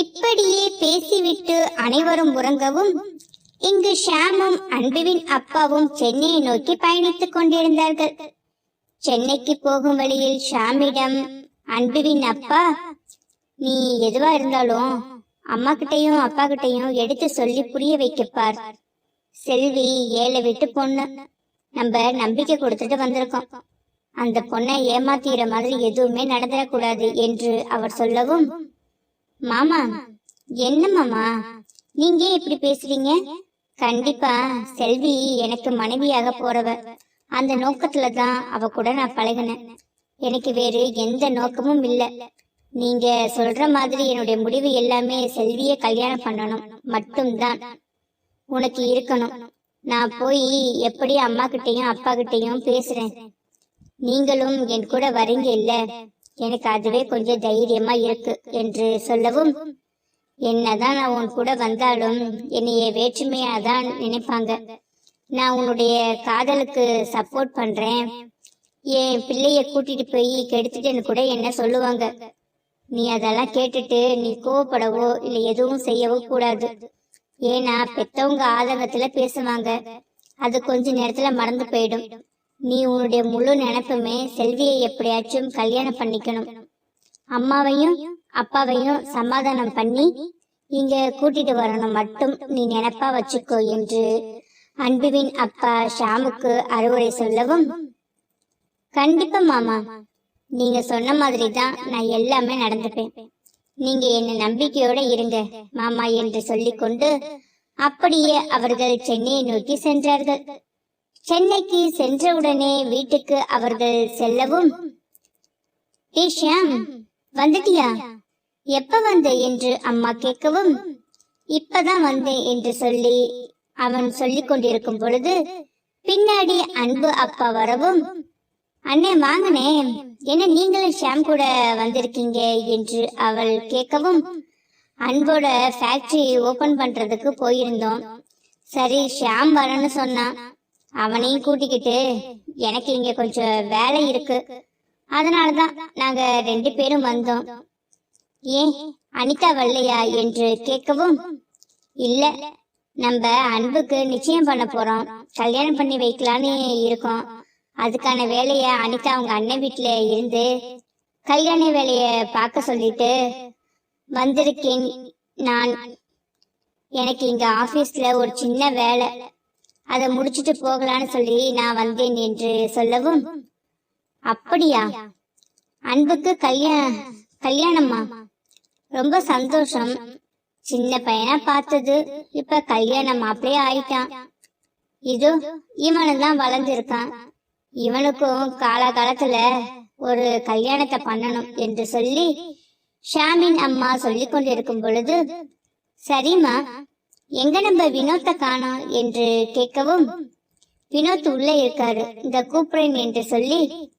இப்படியே பேசிவிட்டு அனைவரும் உறங்கவும் இங்கு ஷாமும் அன்புவின் அப்பாவும் சென்னையை நோக்கி பயணித்துக் கொண்டிருந்தார்கள். சென்னைக்கு போகும் வழியில் ஷாமிடம் அன்புவின் அப்பா நீ எதுவா இருந்தாலும் அம்மா கிட்டையும் அப்பா கிட்டையும் எடுத்து சொல்லி புரிய வைக்கப்பார் செல்வி ஏழை விட்டு பொண்ணு. நம்ம நம்பிக்கை கொடுத்துட்டு வந்திருக்கோம். அந்த பொண்ணை ஏமாத்திர மாதிரி எதுவுமே நடந்துடக்கூடாது என்று அவர் சொல்லவும் மாமா என்ன மாமா? நீங்க ஏன் இப்படி பேசுறீங்க? கண்டிப்பா செல்வி எனக்கு மனைவியாக போறவ. அந்த நோக்கத்துல தான் அவ கூட நான் பழகினேன். எனக்கு வேறு எந்த நோக்கமும் இல்ல. நீங்க சொல்ற மாதிரி என்னுடைய முடிவு எல்லாமே செல்விய கல்யாணம் பண்ணணும். மட்டும்தான். உனக்கு இருக்கணும். நான் போய் எப்படி அம்மா கிட்டையும் அப்பா கிட்டயும் பேசுறேன். நீங்களும் என் கூட வரீங்க இல்ல? எனக்கு அதுவே கொஞ்சம் தைரியமா இருக்கு என்று சொல்லவும் என்னதான் நான் உன் கூட வந்தாலும் என்னைய வேற்றுமையா தான் நினைப்பாங்க. நான் உன்னுடைய காதலுக்கு சப்போர்ட் பண்றேன். என் பிள்ளைய கூட்டிட்டு போய் கெடுத்துட்டேன்னு கூட என்ன சொல்லுவாங்க? நீ அதெல்லாம் கேட்டுட்டு நீ கோவப்படவோ இல்ல எதுவும் செய்யவோ கூடாது. ஏன்னா பெத்தவங்க ஆதங்கத்துல பேசுவாங்க. அது கொஞ்ச நேரத்துல மறந்து போயிடும். நீ உன்னுடைய முழு நினைப்புமே செல்வியை எப்படியாச்சும் கல்யாணம் பண்ணிக்கணும். அம்மாவையும் அப்பாவையும் சமாதானம் பண்ணி இங்க கூட்டிட்டு வரணும் மட்டும் நீ நினைப்பா வச்சுக்கோ என்று அன்புவின் அப்பா ஷாமுக்கு அறுவுரை சொல்லவும் கண்டிப்பா மாமா. நீங்க சொன்ன மாதிரி தான் நான் எல்லாமே நடந்துப்பேன். நீங்க என்ன நம்பிக்கையோட இருங்க மாமா என்று சொல்லிக்கொண்டு அப்படியே அவர்கள் சென்னையை நோக்கி சென்றார்கள். சென்னைக்கு சென்றவுடனே வீட்டுக்கு அவர்கள் செல்லவும். ஏ ஷியாம் வந்துட்டியா? எப்ப வந்த? என்று அம்மா கேட்கவும். இப்பதான் வந்தேன் என்று சொல்லி அவன் சொல்லிக் கொண்டிருக்கும் பொழுது பின்னாடி அன்பு அப்பா வரவும். அண்ணே வாங்கனே என்ன நீங்களும் ஷாம் கூட வந்திருக்கீங்க? என்று அவள் கேட்கவும். அன்போட ஃபேக்டரி ஓபன் பண்றதுக்கு போயிருந்தோம். சரி ஷாம் வரன்னு சொன்னான். அவனையும் கூட்டிக்கிட்டு எனக்கு இங்க கொஞ்சம் வேலை இருக்கு. அதனாலதான் நாங்க ரெண்டு பேரும் வந்தோம். ஏன் அனிதா வல்லையா என்று கேட்கவும் இல்ல நம்ம அன்புக்கு நிச்சயம் பண்ண போறோம். கல்யாணம் பண்ணி வைக்கலான்னு இருக்கோம். அதுக்கான வேலைய அனிதா அவங்க அண்ணன் வீட்டுல இருந்து கல்யாண வேலைய பார்க்க சொல்லிட்டு வந்திருக்கேன் நான். எனக்கு இங்க ஆபீஸ்ல ஒரு சின்ன வேலை. அதை முடிச்சிட்டு போகலான்னு சொல்லி நான் வந்தேன் என்று சொல்லவும் அப்படியா? அன்புக்கு கல்யாண கல்யாணமா ரொம்ப சந்தோஷம். சின்ன பையனா பார்த்தது. இப்ப கல்யாணம் மாப்பிளையே ஆயிட்டான். இது இவனும் தான் வளர்ந்துருக்கான். இவனுக்கும் காலகாலத்துல ஒரு கல்யாணத்தை பண்ணணும் என்று சொல்லி ஷாமின் அம்மா சொல்லிக் கொண்டிருக்கும் பொழுது சரிம்மா எங்க நம்ம வினோத்தை காணோம் என்று கேட்கவும் வினோத் உள்ள இருக்காரு. இந்த கூப்பிடுறேன் என்று சொல்லி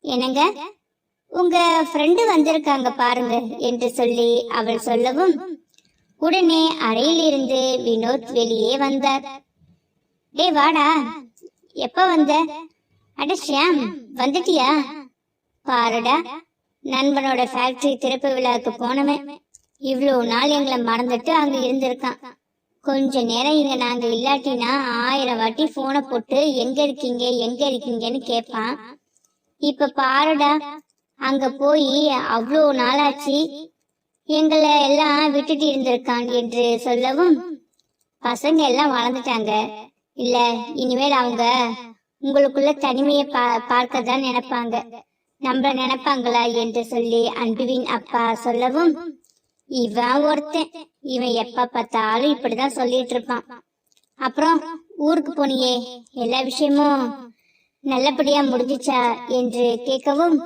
என்னங்க? உங்க ஃப்ரெண்டு வந்திருக்காங்க பாருங்க என்று சொல்லி அவள் சொல்லவும் உடனே அறையிலிருந்து வினோத் வெளியே வந்தார். டேய் வாடா. எப்ப வந்த? அட ஷியாம் வந்துட்டியா? பாருடா. நண்பனோட ஃபேக்டரி திறப்பு விழாவுக்கு போனவன். இவ்வளோ நாள் எங்களை மறந்துட்டு அங்க இருந்திருக்கான். கொஞ்ச நேரம் இங்க நாங்க இல்லாட்டினா ஆயிரம் வாட்டி போனை போட்டு எங்க இருக்கீங்க? எங்க இருக்கீங்கன்னு கேட்பான் இப்ப பாருடா அங்க போய் அவ்வளோ நாளாச்சு. எங்களை எல்லாம் விட்டுட்டு இருந்திருக்கான் என்று சொல்லவும் பசங்க எல்லாம் வளர்ந்துட்டாங்க. இல்ல இனிமேல் அவங்க உங்களுக்குள்ள தனிமையை பா பார்க்க தான் நினைப்பாங்க. நம்மள நினைப்பாங்களா? என்று சொல்லி அன்புவின் அப்பா சொல்லவும் இவன் ஒருத்தன். இவன் எப்ப பார்த்தாலும் இப்படிதான் சொல்லிட்டு இருப்பான் அப்புறம் ஊருக்கு போனியே. எல்லா விஷயமும் நல்லபடியா முடிஞ்சிச்சா என்று கேட்கவும்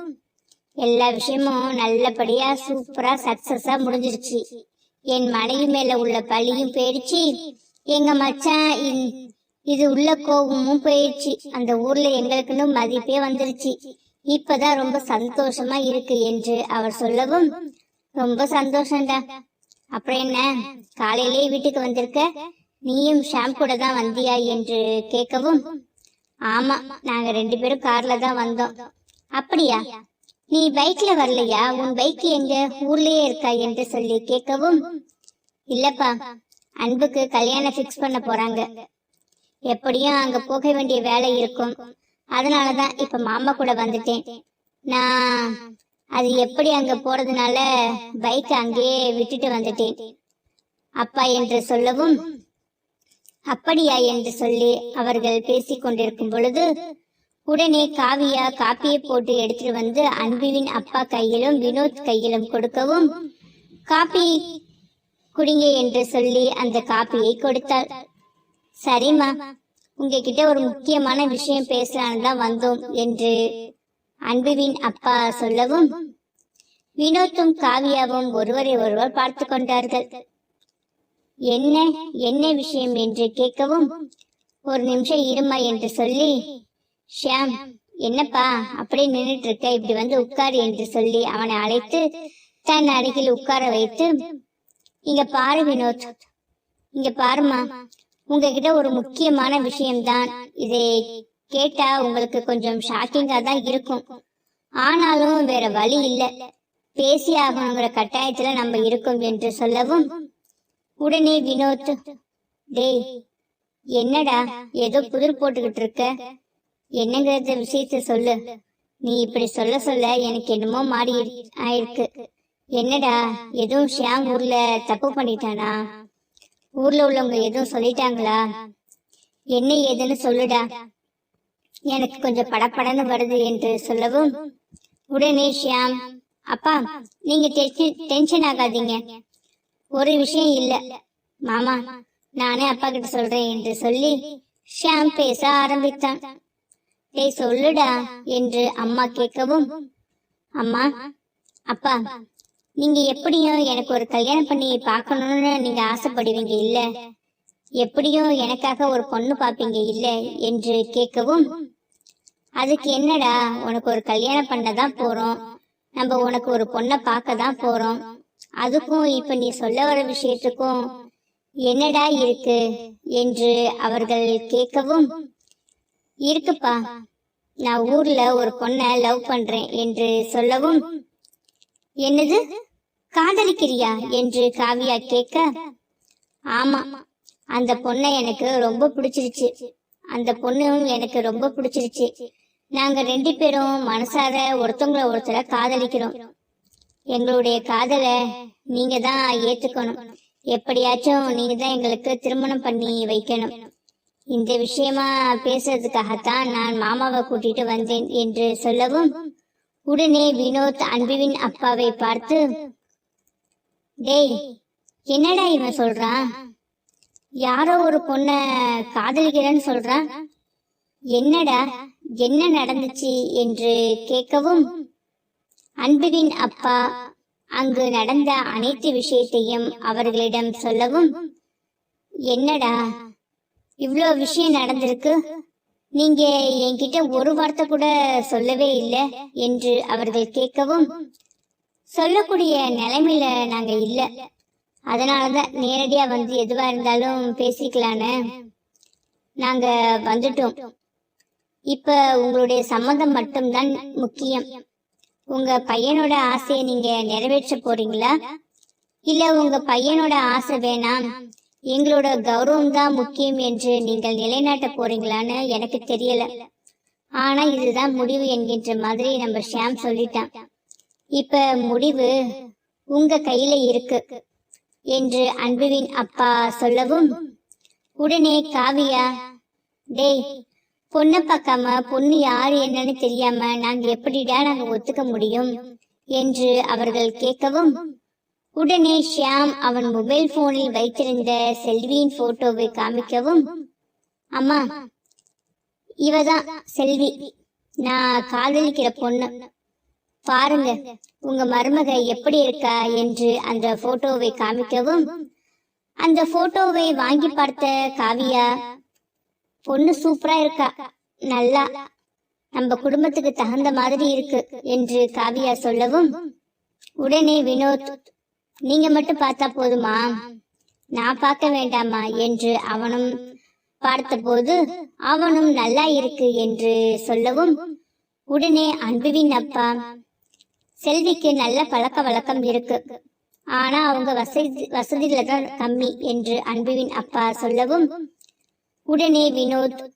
எல்லா விஷயமும் நல்லபடியா சூப்பரா சக்சஸா முடிஞ்சிருச்சு. என் மனைவி மேல உள்ள பழியும் போயிடுச்சு. எங்க மச்சான் இது உள்ள கோபமும் போயிடுச்சு. அந்த ஊர்ல எங்களுக்குன்னு மதிப்பே வந்துருச்சு. இப்பதான் ரொம்ப சந்தோஷமா இருக்கு என்று அவர் சொல்லவும் ரொம்ப சந்தோஷம்டா. அப்புறம் என்ன? காலையிலேயே வீட்டுக்கு வந்திருக்க? நீயும் ஷாம் கூட தான் வந்தியா என்று கேட்கவும் ஆமா நாங்க ரெண்டு பேரும் கார்ல தான் வந்தோம். அப்படியா? நீ பைக்ல வரலையா? உன் பைக் எங்க? ஊர்லயே இருக்கா என்று சொல்லி கேட்கவும் இல்லப்பா அன்புக்கு கல்யாணம் ஃபிக்ஸ் பண்ண போறாங்க. எப்படியும் அங்க போக வேண்டிய வேலை இருக்கும். அதனாலதான் இப்ப மாமா கூட வந்துட்டேன். நான் அது எப்படி அங்க போறதுனால பைக் அங்கேயே விட்டுட்டு வந்துட்டேன். அப்பா என்று சொல்லவும் அப்படியா என்று சொல்லி அவர்கள் பேசிக் கொண்டிருக்கும் பொழுது உடனே காவியா காப்பியை போட்டு எடுத்துட்டு வந்து அன்புவின் அப்பா கையிலும் வினோத் கையிலும் கொடுக்கவும் காப்பி குடிங்க என்று சொல்லி அந்த காப்பியை கொடுத்தாள். சரிம்மா உங்ககிட்ட ஒரு முக்கியமான விஷயம் பேசலான்னு தான் வந்தோம் என்று அன்புவின் அப்பா சொல்லவும் வினோத்தும் காவியாவும் ஒருவரை ஒருவர் பார்த்து கொண்டார்கள். என்ன என்ன விஷயம் என்று கேட்கவும் ஒரு நிமிஷம் இருமா என்று சொல்லி ஷியாம் என்னப்பா அப்படியே நின்னுட்டு இருக்க இப்படி வந்து உட்காரு என்று சொல்லி அவனை அழைத்து தன் அருகில் உட்கார வைத்து இங்க பாரு வினோத் இங்க பாருமா உங்ககிட்ட ஒரு முக்கியமான விஷயம்தான். இதை கேட்டா உங்களுக்கு கொஞ்சம் ஷாக்கிங்கா தான் இருக்கும். ஆனாலும் வேற வழி இல்ல. பேசி ஆகணுங்கிற கட்டாயத்துல நம்ம இருக்கோம் என்று சொல்லவும் உடனே வினோத் டேய் என்னடா ஏதோ புதிர் போட்டுக்கிட்டு இருக்க? என்னங்கிறத விஷயத்த சொல்லு. நீ இப்படி சொல்ல சொல்ல எனக்கு என்னமோ மாறி ஆயிருக்கு. என்னடா எதுவும் ஷியாம் ஊர்ல தப்பு பண்ணிட்டானா? ஊர்ல உள்ளவங்க எதுவும் சொல்லிட்டாங்களா? என்ன ஏதுன்னு சொல்லுடா. எனக்கு கொஞ்சம் படபடன்னு வருது என்று சொல்லவும் உடனே ஷியாம் அப்பா நீங்க டென்ஷன் ஆகாதீங்க. ஒரு விஷயம் இல்ல. மாமா நானே அப்பா கிட்ட சொல்றேன் என்று சொல்லி ஷியாம் பேச ஆரம்பித்தான். டேய் சொல்லுடா என்று அம்மா கேட்கவும் அம்மா அப்பா நீங்க எப்படியும் எனக்கு ஒரு கல்யாணம் பண்ணி பார்க்கணும்னு நீங்க ஆசைப்படுவீங்க இல்ல? எப்படியும் எனக்காக ஒரு பொண்ணு பாப்பீங்க இல்ல? என்று கேட்கவும் அதுக்கு என்னடா உனக்கு ஒரு கல்யாணம் பண்ண தான் போறோம்? நம்ம உனக்கு ஒரு பொண்ணை பார்க்க தான் போறோம். அதுக்கும் இப்ப நீ சொல்ல வர விஷயத்துக்கும் என்னடா இருக்கு என்று அவர்கள் கேட்கவும் இருக்குப்பா நான் ஊர்ல ஒரு பொண்ணை லவ் பண்றேன் என்று சொல்லவும் என்னது? காதலிக்கிறியா? என்று காவியா கேட்க ஆமா அந்த பொண்ணை எனக்கு ரொம்ப பிடிச்சிருச்சு. அந்த பொண்ணும் எனக்கு ரொம்ப பிடிச்சிருச்சு. நாங்க ரெண்டு பேரும் மனசார ஒருத்தவங்கள ஒருத்தர காதலிக்கிறோம். எங்களுடைய காதலை நீங்க தான் ஏத்துக்கணும். எப்படியாச்சும் நீங்க தான் எங்களுக்கு திருமணம் பண்ணி வைக்கணும். இந்த விஷயமா பேசுறதுக்காகத்தான் நான் மாமாவை கூட்டிட்டு வந்தேன் என்று சொல்லவும் உடனே வினோத் அன்புவின் அப்பாவை பார்த்து டேய் என்னடா இவன் சொல்றான்? யாரோ ஒரு பொண்ண காதலிக்கிறேன்னு சொல்றான்? என்னடா? என்ன நடந்துச்சு என்று கேட்கவும் அன்புவின் அப்பா அங்கு நடந்த அனைத்து விஷயத்தையும் அவர்களிடம் சொல்லவும். என்னடா இவ்வளோ விஷயம் நடந்திருக்கு? நீங்க என்கிட்ட ஒரு வார்த்தை கூட சொல்லவே இல்லை என்று அவர்கள் கேட்கவும் சொல்லக்கூடிய நிலைமையில நாங்க இல்ல. அதனாலதான் நேரடியா வந்து எதுவா இருந்தாலும் பேசிக்கலான்னு நாங்க வந்துட்டோம். இப்ப உங்களுடைய சம்மந்தம் மட்டும்தான் முக்கியம். உங்க பையனோட ஆசையை நீங்க நிறைவேற்ற போறீங்களா? இல்ல உங்க பையனோட ஆசை வேணாம். எங்களோட கௌரவம் தான் முக்கியம் என்று நீங்கள் நிலைநாட்ட போறீங்களான்னு எனக்கு தெரியல. ஆனா இதுதான் முடிவு என்கின்ற மாதிரி நம்ம ஷியாம் சொல்லிட்டான். இப்ப முடிவு உங்க கையில இருக்கு என்று அன்புவின் அப்பா சொல்லவும் உடனே காவியா டேய் பொண்ணை பார்க்காம பொண்ணு யாரு என்னன்னு தெரியாம நாங்க எப்படிடா நாங்க ஒத்துக்க முடியும்? என்று அவர்கள் கேட்கவும் உடனே ஷியாம் அவன் மொபைல் போனில் வைத்திருந்த செல்வியின் போட்டோவை காமிக்கவும் அம்மா இவதான் செல்வி. நான் காதலிக்கிற பொண்ணு. பாருங்க உங்க மருமக எப்படி இருக்கா? என்று அந்த போட்டோவை காமிக்கவும் அந்த போட்டோவை வாங்கி பார்த்த காவியா பொண்ணு சூப்பரா இருக்கா? நல்லா. நம்ம குடும்பத்துக்கு தகுந்த மாதிரி இருக்கு என்று காவியா சொல்லவும் உடனே வினோத் நீங்க மட்டும் பார்த்தா போதுமா? நான் பார்க்க வேண்டாமா? என்று அவனும் பார்த்தபோது அவனும் நல்லா இருக்கு என்று சொல்லவும் உடனே அன்புவின் அப்பா செல்விக்கு நல்ல பழக்க வழக்கம் இருக்கு. ஆனா அவங்க வசதி வசதியில தான் கம்மி என்று அன்புவின் அப்பா சொல்லவும் உடனே வினோத்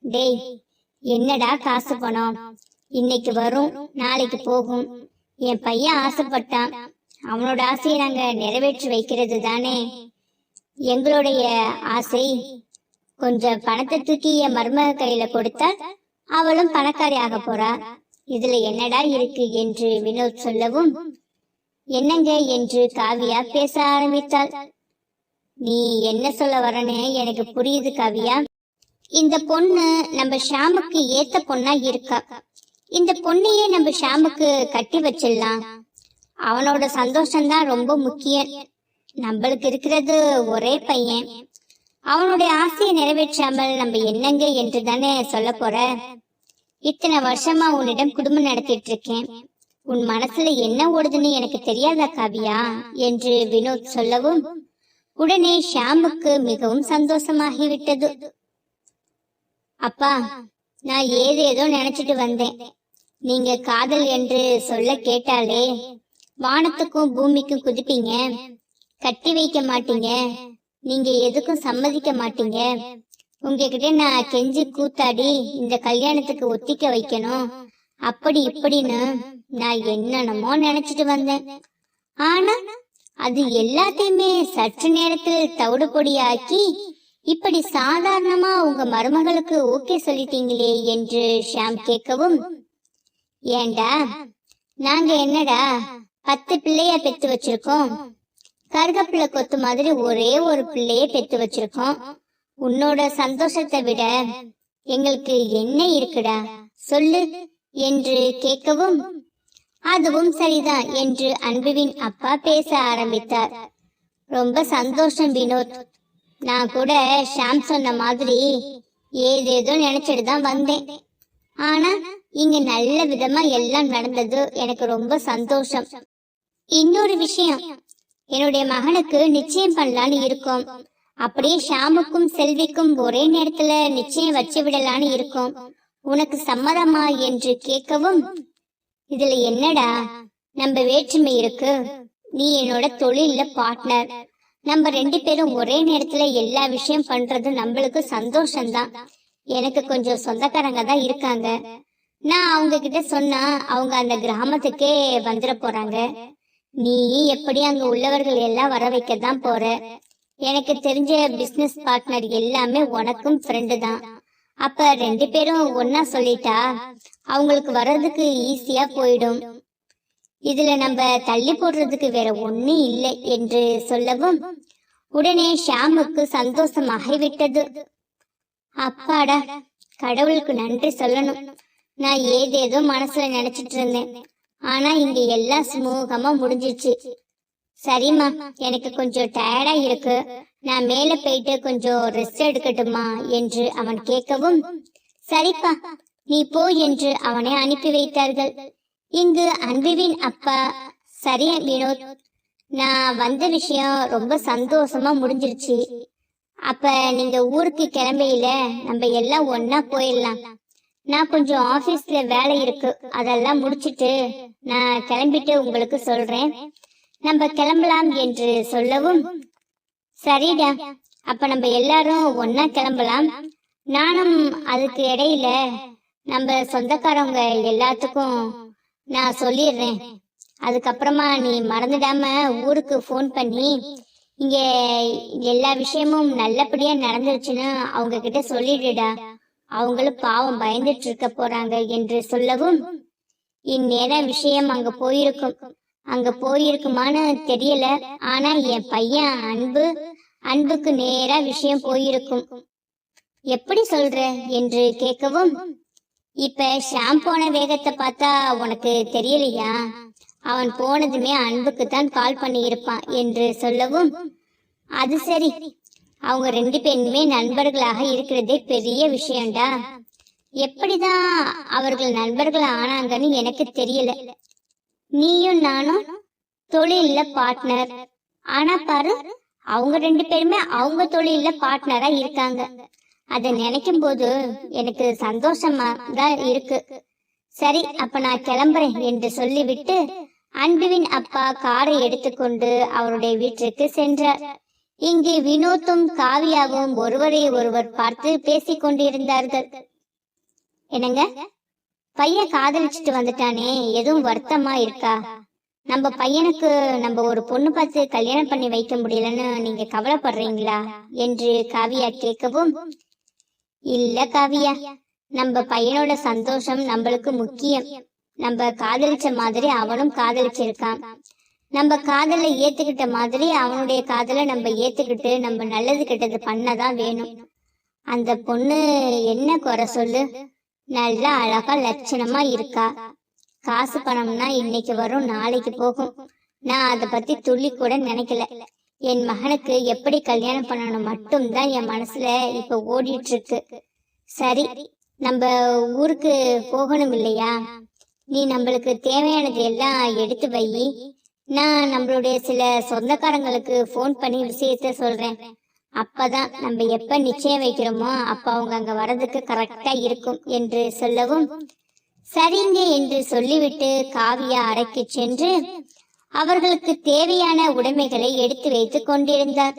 டேய் என்னடா காசு பணம்? இன்னைக்கு வரும் நாளைக்கு போகும். என் பையன் ஆசைப்பட்டான். அவனோட ஆசையை நாங்க நிறைவேற்றி வைக்கிறது தானே? எங்களுடைய ஆசை கொஞ்சம் பணத்தை தூக்கி என் மருமக கையில கொடுத்தா அவளும் பணக்காரி ஆக போறா. இதுல என்னடா இருக்கு? என்று வினோத் சொல்லவும் என்னங்க? என்று காவியா பேச ஆரம்பித்தாள். நீ என்ன சொல்ல வரன்னு எனக்கு புரியுது காவியா. இந்த பொண்ணு நம்ம ஷாமுக்கு ஏத்த பொண்ணா இருக்கா? இந்த பொண்ணையே நம்ம ஷாமுக்கு கட்டி வச்சிடலாம். அவனோட சந்தோஷம்தான் ரொம்ப முக்கியம். நம்மளுக்கு இருக்கிறது ஒரே பையன். அவனுடைய ஆசையை நிறைவேற்றாமல் நம்ம என்னங்க என்று தானே சொல்ல போற? இத்தனை வருஷமா உன்னிடம் குடும்பம் நடத்திட்டு இருக்கேன். உன் மனசுல என்ன ஓடுதுன்னு எனக்கு தெரியாதா காவியா? என்று வினோத் சொல்லவும் உடனே ஷாமுக்கு மிகவும் சந்தோஷமாகிவிட்டது. அப்பா நான் ஏதேதோ நினைச்சிட்டு வந்தேன். நீங்க காதல் என்று சொல்ல கேட்டாலே வானத்துக்கும் பூமிக்கும் குதிப்பீங்க. கட்டி வைக்க மாட்டீங்க. நீங்க எதுக்கும் சம்மதிக்க மாட்டீங்க. உங்ககிட்ட நான் கெஞ்சி கூத்தாடி இந்த கல்யாணத்துக்கு ஒத்திக்க வைக்கணும். அப்படி இப்படின்னு நான் என்னென்னமோ நினைச்சிட்டு வந்தேன். ஆனா அது எல்லாத்தையுமே சற்று நேரத்தில் தவிடு பொடியாக்கி இப்படி சாதாரணமா உங்க மருமகளுக்கு ஓகே சொல்லிட்டீங்களே என்று ஷாம் கேட்கவும் ஏண்டா நாங்க என்னடா பத்து பிள்ளைய பெத்து வச்சிருக்கோம். கருகப்பிள்ளை கொத்து மாதிரி ஒரே ஒரு பிள்ளைய பெத்து வச்சிருக்கோம். உன்னோட சந்தோஷத்தை விட எங்களுக்கு என்ன இருக்குடா சொல்லு என்று கேட்கவும் அதுவும் சரிதான் என்று அன்புவின் அப்பா பேச ஆரம்பித்தார். ரொம்ப சந்தோஷம் வினோத். நான் கூட ஷாம் சொன்ன மாதிரி ஏதேதோ நினைச்சிட்டு தான் வந்தேன். ஆனா இங்க நல்ல விதமா எல்லாம் நடந்தது எனக்கு ரொம்ப சந்தோஷம். இன்னொரு விஷயம். என்னுடைய மகனுக்கு நிச்சயம் பண்ணலான்னு இருக்கோம். அப்படியே ஷாமுக்கும் செல்விக்கும் ஒரே நேரத்துல நிச்சயம் வச்சு விடலான்னு இருக்கோம். உனக்கு சம்மதமா என்று கேட்கவும் இதுல என்னடா? நம்ம வேற்றுமை இருக்கு. நீ என்னோட தொழில்ல பார்ட்னர் நம்ம ரெண்டு பேரும் ஒரே நேரத்துல எல்லா விஷயம் பண்றது நம்மளுக்கு சந்தோஷம்தான். எனக்கு கொஞ்சம் சொந்தக்காரங்க தான் இருக்காங்க. நான் அவங்க கிட்ட சொன்னா அவங்க அந்த கிராமத்துக்கே வந்துட போறாங்க. நீ எப்படி அங்க உள்ளவர்கள் எல்லாம் வர வைக்க தான் போற? எனக்கு தெரிஞ்ச பிசினஸ் பார்ட்னர் எல்லாமே உனக்கும் ஃப்ரெண்டு தான். அப்ப ரெண்டு பேரும் ஒன்னா சொல்லிட்டா அவங்களுக்கு வர்றதுக்கு ஈஸியா போயிடும். இதுல நம்ம தள்ளி போடுறதுக்கு வேற ஒண்ணு இல்லை என்று சொல்லவும் உடனே ஷாமுக்கு சந்தோஷமாகி விட்டது அப்பாடா கடவுளுக்கு நன்றி சொல்லணும். நான் ஏதேதோ மனசுல நினைச்சிட்டு இருந்தேன். ஆனா இங்க எல்லாம் சுமூகமா முடிஞ்சிச்சு. சரிம்மா எனக்கு கொஞ்சம் டயர்டா இருக்கு. நான் மேல போயிட்டு கொஞ்சம் ரெஸ்ட் எடுக்கட்டுமா? என்று அவன் கேட்கவும் சரிப்பா நீ போ என்று அவனை அனுப்பி வைத்தார்கள். இங்கு அன்புவின் அப்பா சரி வினோத் நான் வந்த விஷயம் ரொம்ப சந்தோஷமா முடிஞ்சிருச்சு. அப்ப நீங்க ஊருக்கு கிளம்பையில நம்ம எல்லாம் ஒன்னா போயிடலாம். நான் கொஞ்சம் ஆபீஸ்ல வேலை இருக்கு. அதெல்லாம் முடிச்சிட்டு நான் கிளம்பிட்டு உங்களுக்கு சொல்றேன். நம்ம கிளம்பலாம் என்று சொல்லவும் சரிடா. அப்ப நம்ம எல்லாரும் ஒன்னா கிளம்பலாம். நானும் அதுக்கு இடையில நம்ம சொந்தக்காரவங்க எல்லாத்துக்கும் நான் சொல்லிடுறேன். அதுக்கப்புறமா நீ மறந்துடாம ஊருக்கு ஃபோன் பண்ணி இங்க எல்லா விஷயமும் நல்லபடியா நடந்துருச்சுன்னு அவங்க கிட்ட சொல்லிடுடா. அவங்களும் பாவம் பயந்துட்டு இருக்க போறாங்க என்று சொல்லவும் இந்நேரம் விஷயம் அங்க போயிருக்கும். அங்க போயிருக்குமான்னு தெரியல. ஆனா என் பையன் அன்பு அன்புக்கு நேரா விஷயம் போயிருக்கும். எப்படி சொல்ற? என்று கேட்கவும் இப்ப ஷாம் போன வேகத்தை பார்த்தா உனக்கு தெரியலையா? அவன் போனதுமே அன்புக்கு தான் கால் பண்ணி இருப்பான் என்று சொல்லவும் அது சரி. அவங்க ரெண்டு பேருமே நண்பர்களாக இருக்கிறதே பெரிய விஷயம்டா. எப்படிதான் அவர்கள் நண்பர்கள் ஆனாங்கன்னு எனக்கு தெரியல. நீயும் நானும் தொழில பார்ட்னர் ஆனா பாரு அவங்க ரெண்டு பேருமே அவங்க தொழில பார்ட்னரா இருக்காங்க. அதை நினைக்கும் போது எனக்கு சந்தோஷமா தான் இருக்கு. சரி அப்ப நான் கிளம்புறேன் என்று சொல்லிவிட்டு அன்புவின் அப்பா காரை எடுத்துக்கொண்டு அவருடைய வீட்டிற்கு சென்றார். இங்கே வினோத்தும் காவியாவும் ஒருவரை ஒருவர் பார்த்து பேசிக் கொண்டிருந்தார்கள். என்னங்க? பையன் காதலிச்சுட்டு வந்துட்டானே எதுவும் வருத்தமா இருக்கா? நம்ம பையனுக்கு நம்ம ஒரு பொண்ணு பார்த்து கல்யாணம் பண்ணி வைக்க முடியலன்னு நீங்க கவலைப்படுறீங்களா? என்று காவியா கேட்கவும் இல்ல காவியா. நம்ம பையனோட சந்தோஷம் நம்மளுக்கு முக்கியம். நம்ம காதலிச்ச மாதிரி அவனும் காதலிச்சிருக்கான். நம்ம காதலை ஏத்துக்கிட்ட மாதிரி அவனுடைய காதலை நம்ம ஏத்துக்கிட்டு நம்ம நல்லது கெட்டது பண்ணதான் வேணும். அந்த பொண்ணு என்ன குறை சொல்லு? நல்லா அழகா லட்சணமா இருக்கா. காசு பணம்னா இன்னைக்கு வரும் நாளைக்கு போகும். நான் அதை பத்தி துள்ளி கூட நினைக்கல. என் மகனுக்கு எப்படி கல்யாணம் பண்ணணும் மட்டும்தான் என் மனசுல இப்ப ஓடிட்டு இருக்கு சரி நம்ம ஊருக்கு போகணும் இல்லையா? நீ நம்மளுக்கு தேவையானது எல்லாம் எடுத்து வை. நான் நம்மளுடைய சில சொந்தக்காரங்களுக்கு ஃபோன் பண்ணி விஷயத்த சொல்றேன். அப்பதான் நம்ம எப்ப நிச்சயம் வைக்கிறோமோ அப்ப அவங்க அங்க வர்றதுக்கு கரெக்டா இருக்கும் என்று சொல்லவும் சரிங்க என்று சொல்லிவிட்டு காவியா அறைக்கு சென்று அவர்களுக்கு தேவையான உடைமைகளை எடுத்து வைத்துக் கொண்டிருந்தார்.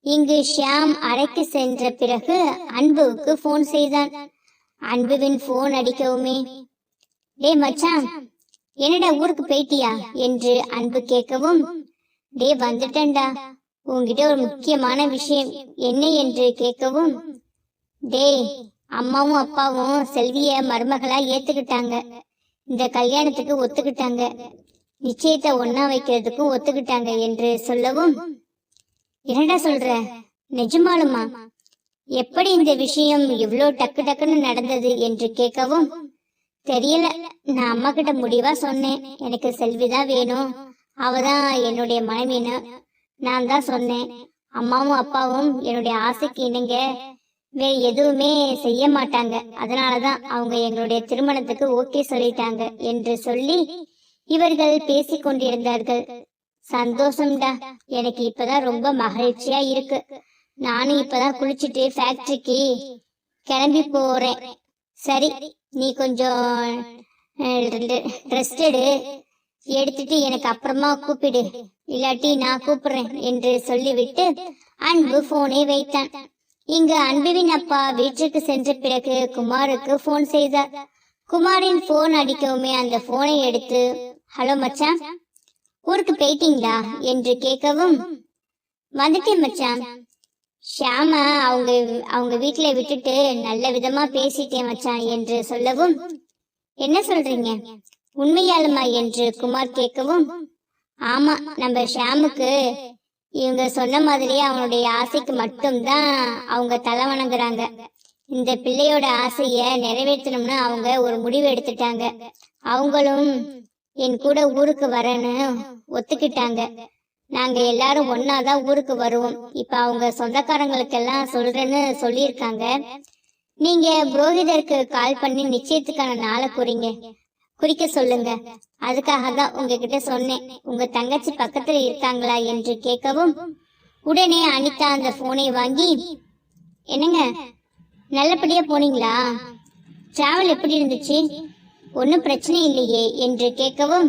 இங்கு ஷியாம் அறைக்கு சென்ற பிறகு அன்புவுக்கு போன் செய்தான். அன்புவின் போன் அடிக்கவுமே டேய் மச்சான் என்னடா ஊருக்கு போயிட்டியா? என்று அன்பு கேட்கவும் டே வந்துட்டேன்டா. உங்ககிட்ட ஒரு முக்கியமான விஷயம் என்ன? என்று கேட்கவும் டேய் அம்மாவும் அப்பாவும் செல்விய மருமகளா ஏத்துக்கிட்டாங்க. இந்த கல்யாணத்துக்கு ஒத்துக்கிட்டாங்க. நிச்சயத்தை ஒன்னா வைக்கிறதுக்கும் ஒத்துக்கிட்டாங்க என்று சொல்லவும் என்னடா சொல்ற? நிஜமாலுமா? எப்படி இந்த விஷயம் இவ்ளோ டக்கு டக்குன்னு நடந்தது என்று கேட்கவும் தெரியல நான் அம்மா கிட்ட முடிவா சொன்னேன். எனக்கு செல்விதான் வேணும். அவதான் என்னுடைய மனைவின்னு நான் தான் சொன்னேன். அம்மாவும் அப்பாவும் என்னுடைய ஆசைக்கு இணங்க வேற எதுவுமே செய்ய மாட்டாங்க. அதனாலதான் அவங்க எங்களுடைய திருமணத்துக்கு ஓகே சொல்லிட்டாங்க என்று சொல்லி இவர்கள் பேசிக் கொண்டிருந்தார்கள் சந்தோஷம்டா எனக்கு இப்பதான் ரொம்ப மகிழ்ச்சியா இருக்கு. நானும் இப்பதான் குளிச்சுட்டு ஃபேக்டரிக்கு கிளம்பி போறேன். சரி நீ கொஞ்சம் ரெஸ்ட் எடு. எடுத்துட்டு எனக்கு அப்புறமா கூப்பிடு. இல்லாட்டி நான் கூப்பிடுறேன் என்று சொல்லிவிட்டு அன்பு போனை வைத்தான். இங்கு அன்புவின் அப்பா வீட்டுக்கு சென்ற பிறகு குமாருக்கு போன் செய்தார். குமாரின் போன் அடிக்கவுமே அந்த போனை எடுத்து ஹலோ மச்சான். ஊருக்கு போயிட்டீங்களா என்று கேட்கவும் வந்துட்டேன் மச்சான். ஷியாமா அவங்க அவங்க வீட்டுல விட்டுட்டு நல்ல விதமா பேசிட்டேன் மச்சான் என்று சொல்லவும் என்ன சொல்றீங்க? உண்மையாலுமா என்று குமார் கேட்கவும் ஆமா நம்ம ஷியாமுக்கு இவங்க சொன்ன மாதிரியே அவனுடைய ஆசைக்கு மட்டும்தான் அவங்க தலை வணங்குறாங்க. இந்த பிள்ளையோட ஆசைய நிறைவேற்றணும்னு அவங்க ஒரு முடிவு எடுத்துட்டாங்க. அவங்களும் என் கூட ஊருக்கு வரேன்னு ஒத்துக்கிட்டாங்க. நாங்க எல்லாரும் ஒன்னாதான் ஊருக்கு வருவோம். இப்ப அவங்க சொந்தக்காரங்களுக்கெல்லாம் சொல்றேன்னு சொல்லியிருக்காங்க. நீங்க புரோகிதருக்கு கால் பண்ணி நிச்சயத்துக்கான நாளை குறிங்க. குறிக்க சொல்லுங்க. அதுக்காக தான் உங்ககிட்ட சொன்னேன். உங்க தங்கச்சி பக்கத்துல இருக்காங்களா என்று கேட்கவும் உடனே அனிதா அந்த போனை வாங்கி என்னங்க நல்லபடியா போனீங்களா? டிராவல் எப்படி இருந்துச்சு? ஒன்றும் பிரச்சனை இல்லையே என்று கேட்கவும்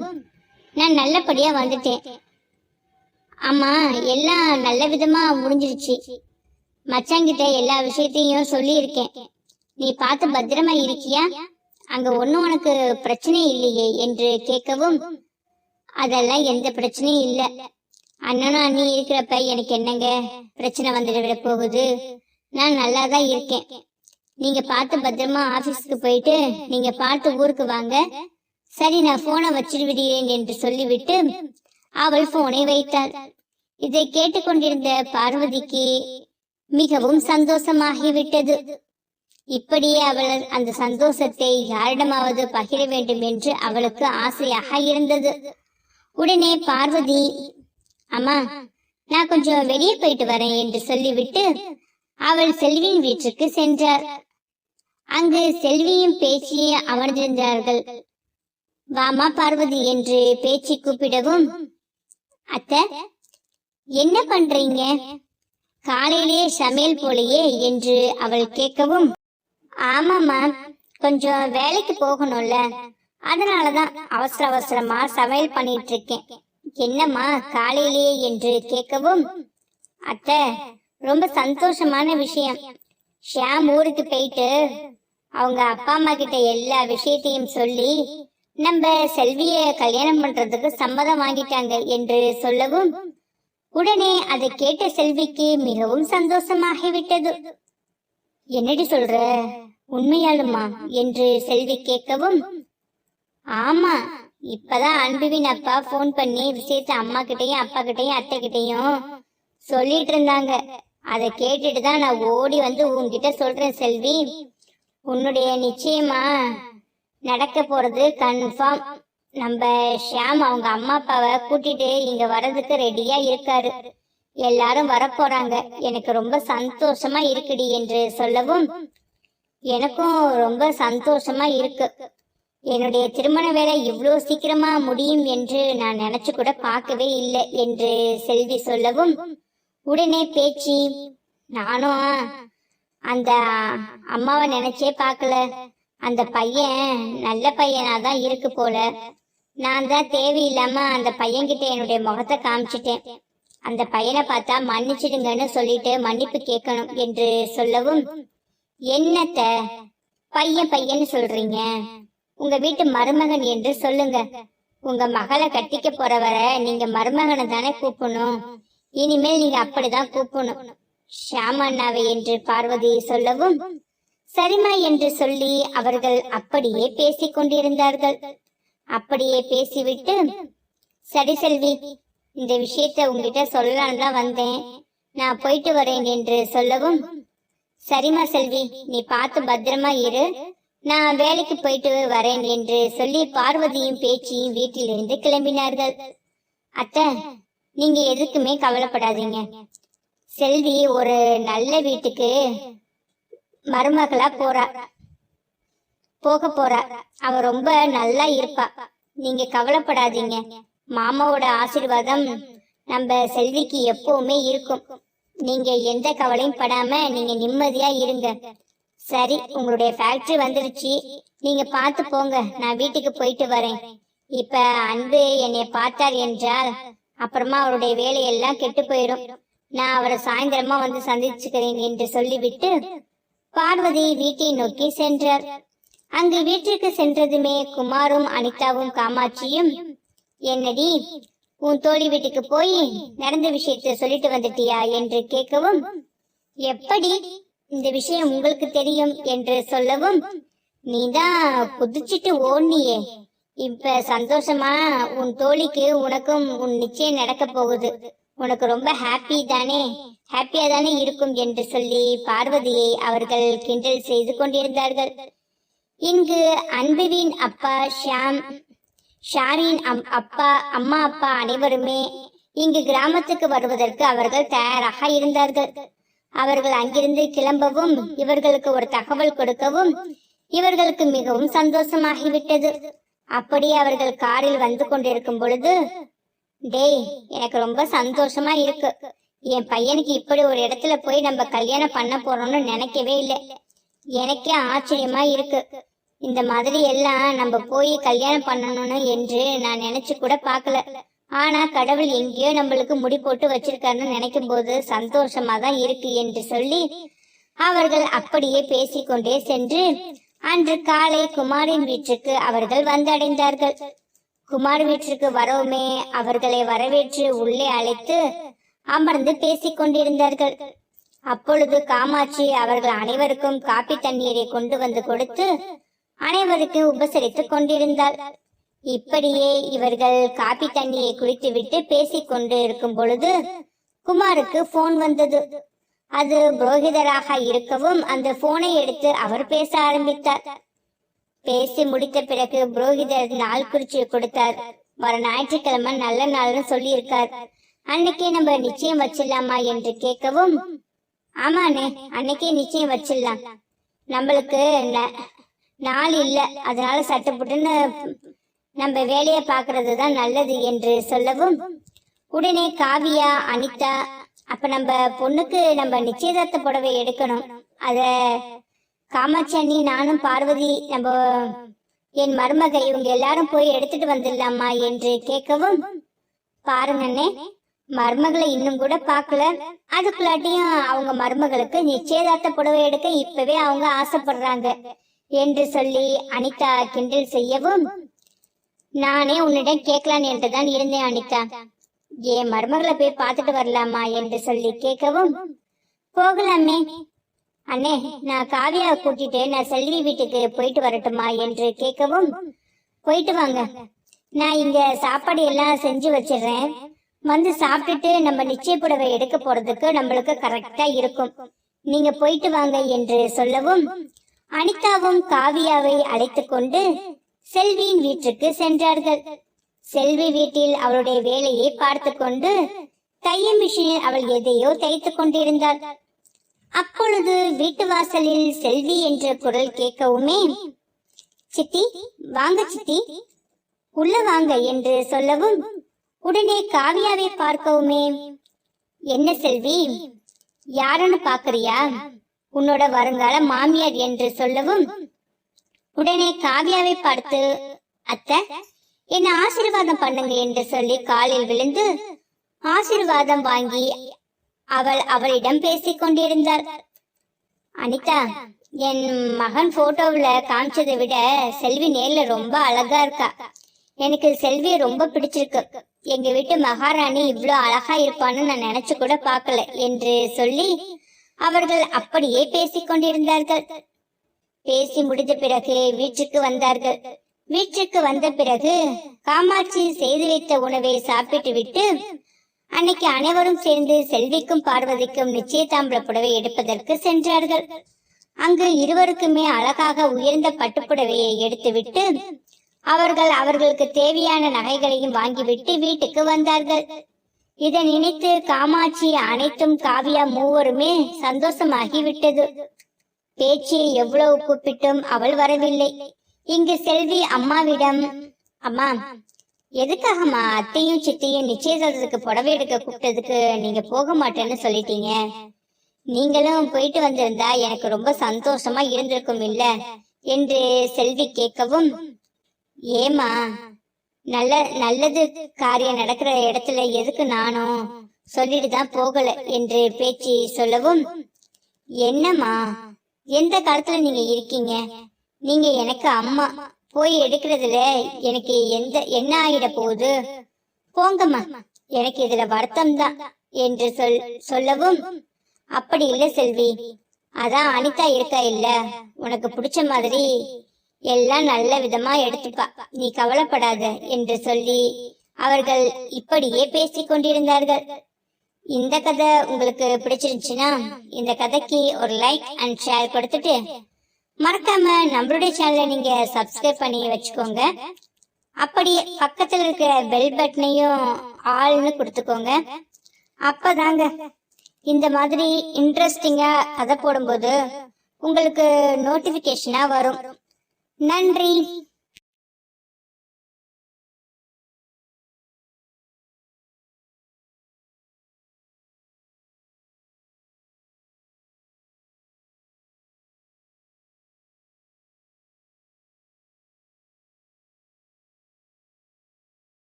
நான் நல்லபடியா வந்துட்டேன் ஆமா எல்லாம் நல்ல விதமா முடிஞ்சிருச்சு. மச்சாங்கிட்ட எல்லா விஷயத்தையும் சொல்லியிருக்கேன். நீ பார்த்து பத்திரமா இருக்கியா? அங்க ஒன்றும் உனக்கு பிரச்சனை இல்லையே? என்று கேட்கவும் அதெல்லாம் எந்த பிரச்சனையும் இல்ல. அண்ணனும் அண்ணி இருக்கிறப்ப எனக்கு என்னங்க பிரச்சனை வந்துட விட போகுது? நான் நல்லா தான் இருக்கேன். நீங்க பார்த்து பத்திரமா ஆபீஸ்க்கு போயிட்டு நீங்க பார்த்து ஊருக்கு வாங்க. சரி நான் போனை வச்சிட்டு விடுகிறேன் என்று சொல்லிவிட்டு அவள் போனை வைத்தாள். இதை கேட்டுக்கொண்டிருந்த பார்வதிக்கு மிகவும் சந்தோஷமாகிவிட்டது. இப்படியே அவள் அந்த சந்தோஷத்தை யாரிடமாவது பகிர வேண்டும் என்று அவளுக்கு ஆசையாக இருந்தது. உடனே பார்வதி அம்மா நான் கொஞ்சம் வெளியே போயிட்டு வரேன் என்று சொல்லிவிட்டு அவள் செல்வியின் வீட்டிற்கு சென்றார். அங்கு செல்வியும் பேச்சியும் அமர்ந்திருந்தார்கள். வாமா பார்வதி என்று பேச்சு கூப்பிடவும் அத்தை என்ன பண்றீங்க? காலையிலே சமையல் போலையே என்று அவள் கேட்கவும் ஆமாம்மா கொஞ்சம் வேலைக்கு போகணும்ல. அதனாலதான் அவசர அவசரமா சமையல் பண்ணிட்டு இருக்கேன் என்னம்மா காலையிலேயே என்று கேட்கவும் அத்தை ரொம்ப சந்தோஷமான விஷயம். ஷியாம் ஊருக்கு போயிட்டு அவங்க அப்பா அம்மா கிட்ட எல்லா விஷயத்தையும் சொல்லி நம்ம செல்விய கல்யாணம் பண்றதுக்கு சம்மதம் வாங்கிட்டாங்க என்று சொல்லவும் உடனே அதை கேட்ட செல்விக்கு மிகவும் சந்தோஷமாகிவிட்டது. என்னடி சொல்ற? உண்மையாலுமா? என்று செல்வி கேட்கவும் ஆமா இப்பதான் அன்புவின் அப்பா ஃபோன் பண்ணி விஷயத்த அம்மா கிட்டயும் அப்பா கிட்டயும் அத்தை கிட்டயும் சொல்லிட்டு இருந்தாங்க. அதை கேட்டுட்டு தான் நான் ஓடி வந்து உன்கிட்ட சொல்றேன் செல்வி. உன்னுடைய நிச்சயமா நடக்க போறது கன்ஃபார்ம் நம்ம ஷியாம் அவங்க அம்மா அப்பாவை கூட்டிட்டு இங்க வர்றதுக்கு ரெடியா இருக்காரு. எல்லாரும் வரப்போறாங்க. எனக்கு ரொம்ப சந்தோஷமா இருக்குடி என்று சொல்லவும் எனக்கும் ரொம்ப சந்தோஷமா இருக்கு. என்னுடைய திருமண வேலை இவ்வளோ சீக்கிரமா முடியும் என்று நான் நினைச்சு கூட பார்க்கவே இல்லை என்று செல்வி சொல்லவும் உடனே பேச்சு நானும் அந்த அம்மாவை நினைச்சே பார்க்கல. அந்த பையன் நல்ல பையனா தான் இருக்கு போல. நான் தான் தேவையில்லாம அந்த பையன்கிட்ட என்னுடைய முகத்தை காமிச்சிட்டேன். அந்த பையனை பார்த்தா மன்னிச்சிடுங்கன்னு சொல்லிட்டு மன்னிப்பு கேட்கணும் என்று சொல்லவும் என்னத்த? பையன் பையன்னு சொல்றீங்க. உங்க வீட்டு மருமகன் என்று சொல்லுங்க. உங்க மகளை கட்டிக்க போறவரை நீங்க மருமகனை தானே கூப்பிடணும். இனிமேல் நீங்க அப்படிதான் கூப்பிடணும். ஷியாமண்ணாவை என்று பார்வதி சொல்லவும் சரிமா என்று சொல்லி அவர்கள் அப்படியே பேசிக் கொண்டிருந்தார்கள். அப்படியே பேசிவிட்டு சரி செல்வி இந்த விஷயத்த உங்ககிட்ட சொல்லலான்னு தான் வந்தேன். நான் போயிட்டு வரேன் என்று சொல்லவும் சரிம்மா செல்வி நீ பார்த்து பத்திரமா இரு. நான் வேலைக்கு போயிட்டு வரேன் என்று சொல்லி பார்வதியும் பேச்சியும் வீட்டிலிருந்து கிளம்பினார்கள். அத்தை நீங்க எதுக்குமே கவலைப்படாதீங்க. செல்வி ஒரு நல்ல வீட்டுக்கு மருமகளா போறா. போக போறா. அவ ரொம்ப நல்லா இருப்பா. நீங்க கவலைப்படாதீங்க. மாமாவோட ஆசீர்வாதம் நம்ம செல்விக்கு எப்பவுமே இருக்கும். நீங்க எந்த கவலையும் படாம நீங்க நிம்மதியா இருங்க. சரி உங்களுடைய ஃபேக்டரி வந்துருச்சு. நீங்க பார்த்து போங்க. நான் வீட்டுக்கு போயிட்டு வரேன். இப்ப அன்பு என்னை பார்த்தார் என்றால் அப்புறமா அவருடைய வேலையெல்லாம் கெட்டு போயிடும் நான் அவரை சாயந்தரமா வந்து சந்திச்சுக்கிறேன் என்று சொல்லிவிட்டு பார்வதி வீட்டை நோக்கி சென்றார். அங்கு வீட்டிற்கு சென்றதுமே குமாரும் அனிதாவும் காமாட்சியும் என்னடி உன் தோழி வீட்டுக்கு போய் நடந்த விஷயத்தை சொல்லிட்டு வந்துட்டியா? என்று கேட்கவும் எப்படி? இந்த விஷயம் உங்களுக்கு தெரியும் என்று சொல்லவும் நீதான் குதிச்சிட்டு ஓடினியே. இப்ப சந்தோஷமா உன் தோழிக்கு உனக்கும் உன் நிச்சயம் நடக்க போகுது. உனக்கு ரொம்ப ஹாப்பி தானே? ஹாப்பியா தானே இருக்கும் என்று சொல்லி பார்வதியை அவர்கள் கிண்டல் செய்து கொண்டிருந்தார்கள். இங்கு அன்புவின் அப்பா ஷியாம் ஷாரின் அம் அப்பா அம்மா அப்பா அனைவருமே இங்கு கிராமத்துக்கு வருவதற்கு அவர்கள் தயாராக இருந்தார்கள். அவர்கள் அங்கிருந்து கிளம்பவும் இவர்களுக்கு ஒரு தகவல் கொடுக்கவும் இவர்களுக்கு மிகவும் சந்தோஷமாகிவிட்டது. அப்படி அவர்கள் காரில் வந்து கொண்டிருக்கும் பொழுது டேய் எனக்கு ரொம்ப சந்தோஷமா இருக்கு. என் பையனுக்கு இப்படி ஒரு இடத்துல போய் நம்ம கல்யாணம் பண்ண போறோம்னு நினைக்கவே இல்லை. எனக்கே ஆச்சரியமா இருக்கு. இந்த மாதிரி எல்லாம் நம்ம போய் கல்யாணம் பண்ணணும்னு என்று நான் நினைச்சு கூட பார்க்கல. ஆனா கடவுள் எங்கேயோ நம்மளுக்கு முடி போட்டு வச்சிருக்காருன்னு நினைக்கும் போது சந்தோஷமா தான் இருக்கு என்று சொல்லி அவர்கள் அப்படியே பேசிக்கொண்டே சென்று அன்று காலை குமாரின் வீட்டுக்கு அவர்கள் வந்தடைந்தார்கள். குமார் வீட்டிற்கு வரோமே. அவர்களை வரவேற்று உள்ளே அழைத்து அமர்ந்து பேசிக் கொண்டிருந்தார்கள். அப்பொழுது காமாட்சி அவர்கள் அனைவருக்கும் காப்பி தண்ணீரை கொண்டு வந்து கொடுத்து அனைவருக்கும் உபசரித்துக் கொண்டிருந்தாள். இப்படியே இவர்கள் காப்பி தண்ணியை குடித்துவிட்டு பேசிக் கொண்டு இருக்கும் பொழுது குமாருக்கு போன் வந்தது. அது புரோகிதராக இருக்கவும் அந்த போனை எடுத்து அவர் பேச ஆரம்பித்தார். பேசி முடித்த பிறகு புரோகிதர் நாள் குறிச்சு கொடுத்தார். வர ஞாயிற்றுக்கிழமை நல்ல நாள்னு சொல்லி இருக்கார் அன்னைக்கே நம்ம நிச்சயம் வச்சிடலாமா என்று கேட்கவும் ஆமாண்ணே அன்னைக்கே நிச்சயம் வச்சிடலாம். நம்மளுக்கு ந- நாள் இல்ல அதனால சட்டுப்புட்டுன்னு நம்ம வேலையை பார்க்கறது தான் நல்லது என்று சொல்லவும் உடனே காவியா அனிதா அப்ப நம்ம பொண்ணுக்கு நம்ம நிச்சயதார்த்த புடவை எடுக்கணும். அத காமாட்சி அண்ணி நானும் பார்வதி நம்ம என் மருமக இவங்க எல்லாரும் போய் எடுத்துட்டு வந்துடலாமா என்று கேட்கவும் பாருங்க அண்ணே மருமகளை இன்னும் கூட பார்க்கல. அதுக்குள்ளாட்டியும் அவங்க மருமகளுக்கு நிச்சயதார்த்த புடவை எடுக்க இப்பவே அவங்க ஆசைப்படுறாங்க என்று சொல்லி அனிதா கிண்டல் செய்யவும் நானே உன்னிடம் கேட்கலாம் என்றுதான் இருந்தேன் அனிதா. என் மருமகளை போய் பார்த்துட்டு வரலாமா? என்று சொல்லி கேட்கவும் போகலாமே. அண்ணே நான் காவியா கூட்டிட்டு நான் செல்வி வீட்டுக்கு போயிட்டு வரட்டுமா என்று கேட்கவும் போயிட்டு வாங்க. நான் இங்க சாப்பாடு எல்லாம் செஞ்சு வச்சிடுறேன். வந்து சாப்பிட்டுட்டு நம்ம நிச்சய புடவை எடுக்க போறதுக்கு நம்மளுக்கு கரெக்டா இருக்கும். நீங்க போயிட்டு வாங்க என்று சொல்லவும் அனிதாவும் காவியாவை அழைத்து கொண்டு செல்வியின் வீட்டிற்கு சென்றார்கள். செல்வி வீட்டில் அவளுடைய வேலையை பார்த்து கொண்டு தைய மிஷினில் அவள் எதையோ தைத்துக் கொண்டிருந்தாள். அப்பொழுது வீட்டு வாசலில் செல்வி என்ற குரல் கேட்கவுமே சித்தி வாங்க சித்தி உள்ள வாங்க என்று சொல்லவும் உடனே காவியாவை பார்க்கவுமே என்ன செல்வி யாருன்னு பாக்குறியா உன்னோட வருங்கால மாமியார் என்று சொல்லவும் உடனே காவியாவை பார்த்து அத்தை என்ன ஆசீர்வாதம் பண்ணுங்க என்று சொல்லி காலில் விழுந்து ஆசீர்வாதம் வாங்கி அவள் அவளிடம் பேசிக் கொண்டிருந்தாள் அனிதா என் மகன் போட்டோவுல காமிச்சதை விட செல்வி நேர்ல ரொம்ப அழகா இருக்கா. எனக்கு செல்வி ரொம்ப பிடிச்சிருக்கு. எங்க வீட்டு மகாராணி இவ்வளோ அழகா இருப்பான்னு நான் நினைச்சு கூட பார்க்கல என்று சொல்லி அவர்கள் அப்படியே பேசிக் கொண்டிருந்தார்கள் பேசி முடிந்த பிறகு வீட்டுக்கு வந்தார்கள். வீட்டுக்கு வந்த பிறகு காமாட்சி செய்து வைத்த உணவை சாப்பிட்டு விட்டு அன்னைக்கு அனைவரும் சேர்ந்து செல்விக்கும் பார்வதிக்கும் நிச்சயதாம்பர புடவை எடுப்பதற்கு சென்றார்கள். அங்கு இருவருக்குமே அழகாக உயர்ந்த பட்டுப்புடவையை எடுத்துவிட்டு அவர்கள் அவர்களுக்கு தேவையான நகைகளையும் வாங்கிவிட்டு வீட்டுக்கு வந்தார்கள். இதை நினைத்து காமாட்சி அனைத்தும் காவியா மூவருமே சந்தோஷமாகி விட்டது எவ்வளவு கூப்பிட்டும் அவள் வரவில்லை. இங்கு செல்வி அம்மாவிடம் அம்மா எதுக்காகம்மா அத்தையும் சித்தையும் நிச்சயதார்த்தத்துக்கு புடவை எடுக்க கூப்பிட்டதுக்கு நீங்க போக மாட்டேன்னு சொல்லிட்டீங்க? நீங்களும் போயிட்டு வந்திருந்தா எனக்கு ரொம்ப சந்தோஷமா இருந்திருக்கும் இல்ல என்று செல்வி கேட்கவும் ஏமா நல்ல நல்லது காரியம் நடக்கிற இடத்துல எதுக்கு நானும்? சொல்லிட்டு தான் போகல என்று பேச்சு சொல்லவும் என்னம்மா எந்த காலத்துல நீங்க இருக்கீங்க? நீங்க எனக்கு அம்மா போய் எடுக்கிறதுல எனக்கு எந்த என்ன ஆயிட போகுது? போங்கம்மா எனக்கு இதுல வருத்தம் தான் என்று சொல் சொல்லவும் அப்படி இல்ல செல்வி அதான் அனிதா இருக்கா இல்ல. உனக்கு பிடிச்ச மாதிரி எல்லாம் நல்ல விதமா எடுத்துப்பா. நீ கவலைப்படாத என்று சொல்லி அவர்கள் இப்படியே பேசிக் கொண்டிருந்தார்கள். இந்த கதை உங்களுக்கு பிடிச்சிருந்துச்சுன்னா இந்த கதைக்கு ஒரு லைக் அண்ட் ஷேர் கொடுத்துட்டு மறக்காம நம்மளுடைய சேனலை நீங்க சப்ஸ்கிரைப் பண்ணி வச்சுக்கோங்க. அப்படியே பக்கத்துல இருக்கிற பெல் பட்டனையும் ஆள்னு கொடுத்துக்கோங்க. அப்பதாங்க இந்த மாதிரி இன்ட்ரெஸ்டிங்கா கதை போடும்போது உங்களுக்கு நோட்டிபிகேஷனா வரும். நன்றி.